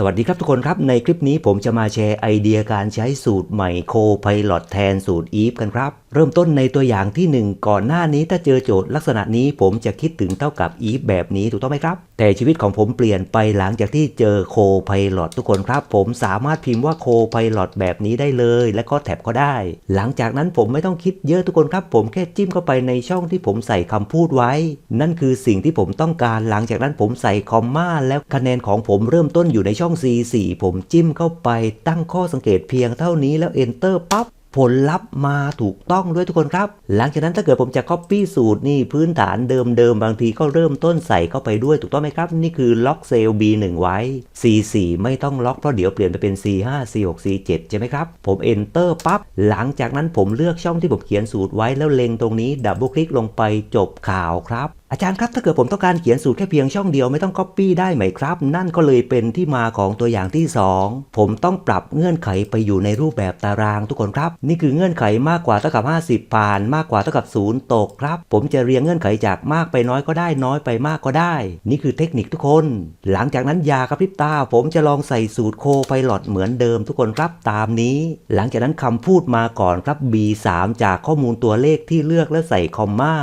สวัสดีครับทุกคนครับ ในคลิปนี้ผมจะมาแชร์ไอเดียการใช้สูตรใหม่โคไพลอตแทนสูตรอีฟกันครับเริ่มต้นในตัวอย่างที่ 1 ก่อนหน้านี้ถ้าเจอโจทย์ลักษณะนี้ผมจะคิดถึงเท่ากับอีฟแบบนี้ถูกต้องไหมครับ แต่ชีวิตของผมเปลี่ยนไปหลังจากที่เจอโคไพลอตทุกคนครับ ผมสามารถพิมพ์ว่าโคไพลอตแบบนี้ได้เลย และก็แท็บก็ได้ หลังจากนั้นผมไม่ต้องคิดเยอะทุกคนครับ ผมแค่จิ้มเข้าไปในช่องที่ผมใส่คำพูดไว้ นั่นคือสิ่งที่ผมต้องการหลังจากนั้นผมใส่คอมมาแล้วคะแนนของผมเริ่มต้นอยู่ในช่อง C4 ผมจิ้มเข้าไปตั้งข้อสังเกตเพียงเท่านี้แล้ว Enter ปั๊บ ผลลัพธ์มาถูกต้องด้วยทุกคนครับ หลังจากนั้นถ้าเกิดผมจะ Copy สูตรนี่พื้นฐานเดิมๆ บางทีก็เริ่มต้นใส่เข้าไปด้วยถูกต้องไหมครับ นี่คือล็อกเซลล์ B1 ไว้ C4 ไม่ต้องล็อกเพราะเดี๋ยวเปลี่ยนไปเป็น C5 C6 C7 ใช่ไหมครับ ผม Enter ปั๊บหลังจากนั้นผมเลือกช่องที่ผมเขียนสูตรไว้แล้วเล็งตรงนี้ดับเบิลคลิกลงไปจบข่าวครับ อาจารย์ครับถ้าเกิดผมต้องการเขียนสูตรแค่เพียงช่องเดียวไม่ต้อง Copy ได้ไหมครับ นั่นก็เลยเป็นที่มาของตัวอย่างที่ 2 ผมต้องปรับเงื่อนไขไปอยู่ในรูปแบบตารางทุกคนครับ นี่คือเงื่อนไขมากกว่าเท่ากับ 50 ผ่าน มากกว่าเท่ากับ 0 ตกครับ ผมจะเรียงเงื่อนไขจากมากไปน้อยก็ได้น้อยไปมากก็ได้ นี่คือเทคนิคทุกคน หลังจากนั้นยากระพริบตา ผมจะลองใส่สูตรโคไพลอตเหมือนเดิมทุกคนครับตามนี้ หลังจากนั้นคำพูดมาก่อนครับ B3 จากข้อมูลตัวเลขที่เลือกและใส่คอมมา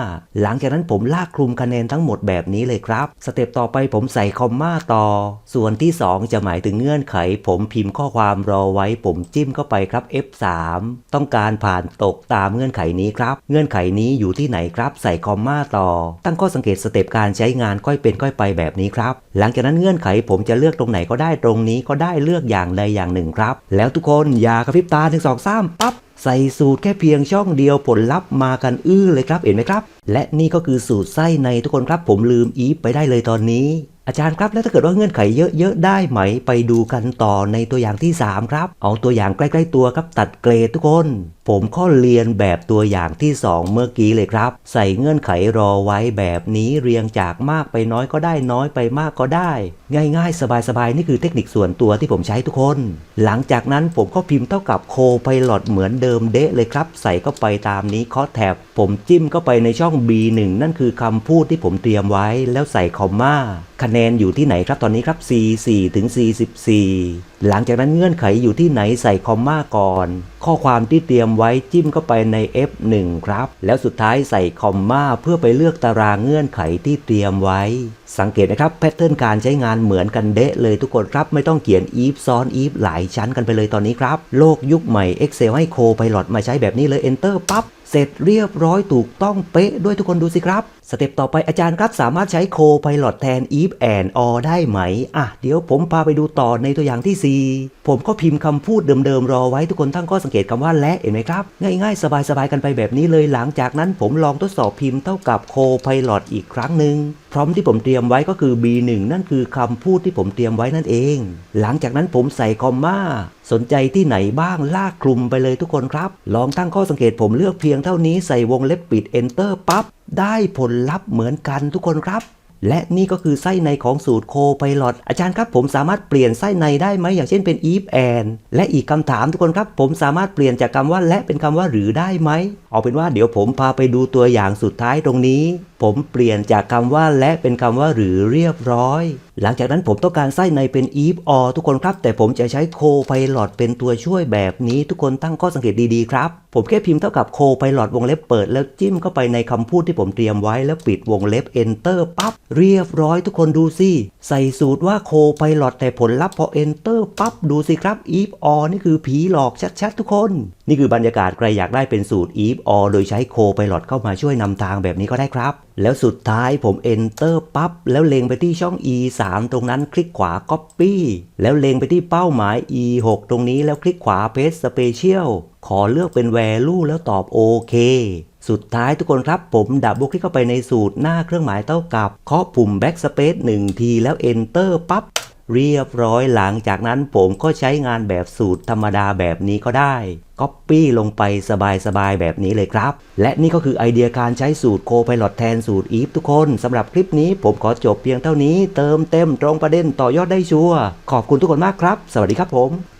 หลังจากนั้นผมลากคลุมคะแนนทั้งหมดแบบนี้เลยครับ สเต็ปต่อไปผมใส่คอมมาต่อ ส่วนที่ 2 จะหมายถึงเงื่อนไข ผมพิมพ์ข้อความรอไว้ ผมจิ้มเข้าไปครับ F3 ต้องการผ่านตกตามเงื่อนไขนี้ครับ เงื่อนไขนี้อยู่ที่ไหนครับ ใส่คอมมาต่อ ตั้งข้อสังเกตสเต็ปการใช้งานค่อยเป็นค่อยไปแบบนี้ครับ หลังจากนั้นเงื่อนไขผมจะเลือกตรงไหนก็ได้ตรงนี้ก็ได้เลือกอย่างใดอย่างหนึ่งครับ แล้วทุกคนอย่ากระพริบตาถึงสองสามปั๊บ ใส่สูตรแค่เพียงช่องเดียวผลลัพธ์มากันอื้อเลยครับเห็นไหมครับ และนี่ก็คือสูตรไส้ในทุกคนครับผมลืมอีฟไปได้เลยตอนนี้ อาจารย์ครับแล้วถ้าเกิดว่าเงื่อนไขเยอะๆได้ไหมไปดูกันต่อในตัวอย่างที่ 3 ครับ เอาตัวอย่างใกล้ๆตัวครับตัดเกรดทุกคน ผมข้อเรียนแบบตัวอย่างที่ 2 เมื่อกี้เลยครับ ใส่เงื่อนไขรอไว้แบบนี้เรียงจากมากไปน้อยก็ได้น้อยไปมากก็ได้ ง่ายๆ สบายๆ นี่คือเทคนิคส่วนตัวที่ผมใช้ทุกคน หลังจากนั้นผมก็พิมพ์เท่ากับโคไพลอตเหมือนเดิมเดะเลยครับ ใส่เข้าไปตามนี้คาะแท็บผมจิ้มเข้าไปในช่อง B1 นั่นคือคำพูดที่ผมเตรียมไว้แล้วใส่คอมมาคะแนนอยู่ที่ไหนครับตอนนี้ครับ 44 ถึง414หลังจากนั้นเงื่อนไขอยู่ที่ไหนใส่คอมมาก่อน ข้อความที่เตรียมไว้จิ้มเข้าไปใน F1 ครับ แล้วสุดท้ายใส่คอมมาเพื่อไปเลือกตารางเงื่อนไขที่เตรียมไว้ สังเกตนะครับแพทเทิร์นการใช้งานเหมือนกันเดะเลยทุกคนครับไม่ต้องเขียน if ซ้อน if หลายชั้นกันไปเลยตอนนี้ครับ โลกยุคใหม่ Excel ให้โคไพลอตมาใช้แบบนี้เลย Enter ปั๊บเสร็จเรียบร้อยถูกต้องเป๊ะด้วยทุกคนดูสิครับ สเต็ปต่อไปอาจารย์ครับสามารถใช้โคไพลอตแทน if and or ได้ไหมอะเดี๋ยวผมพาไปดูต่อในตัวอย่างที่4 ผมก็พิมพ์คำพูดเดิมๆ รอไว้ทุกคนตั้งข้อสังเกตคำว่าและเห็นไหมครับ ง่าย ๆ สบายๆ กันไปแบบนี้เลยหลังจากนั้นผมลองทดสอบพิมพ์เท่ากับโคไพลอตอีกครั้งหนึ่งพร้อมที่ผมเตรียมไว้ก็คือ B1 นั่นคือคำพูดที่ผมเตรียมไว้นั่นเอง หลังจากนั้นผมใส่คอมมาสนใจที่ไหนบ้างลากคลุมไปเลยทุกคนครับ ลองตั้งข้อสังเกตผมเลือกเพียงเท่านี้ใส่วงเล็บปิด Enter ปั๊บได้ผลลัพธ์เหมือนกันทุกคนครับ และนี่ก็คือไส้ในของสูตรโคไพลอตอาจารย์ครับผมสามารถเปลี่ยนไส้ในได้ไหมอย่างเช่นเป็น if and และอีกคำถามทุกคนครับ ผมสามารถเปลี่ยนจากคำว่าและเป็นคำว่าหรือได้ไหมเอาเป็นว่าเดี๋ยวผมพาไปดูตัวอย่างสุดท้ายตรงนี้ ผมเปลี่ยนจากคำว่าและเป็นคำว่าหรือเรียบร้อย หลังจากนั้นผมต้องการไส้ในเป็น if or ทุกคนครับ แต่ผมจะใช้โคไพลอตเป็นตัวช่วยแบบนี้ ทุกคนตั้งข้อสังเกตดีๆครับ ผมแค่พิมพ์เท่ากับโคไพลอตวงเล็บเปิด แล้วจิ้มเข้าไปในคำพูดที่ผมเตรียมไว้แล้วปิดวงเล็บ enter ปั๊บเรียบร้อยทุกคนดูสิใส่สูตรว่าโคไพลอตแต่ผลลัพธ์พอ enter ปั๊บดูสิครับ if or นี่คือผีหลอกชัดๆ ทุกคน นี่คือบรรยากาศใครอยากได้เป็นสูตร if or โดยใช้โคไพลอตเข้ามาช่วยนำทางแบบนี้ก็ได้ครับ แล้วสุดท้ายผม enter ปั๊บแล้วเล็งไปที่ช่อง e 3 ตรงนั้นคลิกขวา copy แล้วเล็งไปที่เป้าหมาย e 6 ตรงนี้แล้วคลิกขวา paste special ขอเลือกเป็น value แล้วตอบโอเคสุดท้ายทุกคนครับผมดับเบิลคลิกเข้าไปในสูตรหน้าเครื่องหมายเท่ากับเคาะปุ่ม backspace 1 ทีแล้ว enter ปั๊บ เรียบร้อยหลังจากนั้นผมก็ใช้งานแบบสูตรธรรมดาแบบนี้ก็ได้ก๊อปปี้ลงไปสบายๆ แบบนี้เลยครับ และนี่ก็คือไอเดียการใช้สูตรโคพิลล์แทนสูตรอีฟทุกคนสำหรับคลิปนี้ผมขอจบเพียงเท่านี้ เติมเต็มตรงประเด็นต่อยอดได้ชัวร์ขอบคุณทุกคนมากครับ สวัสดีครับผม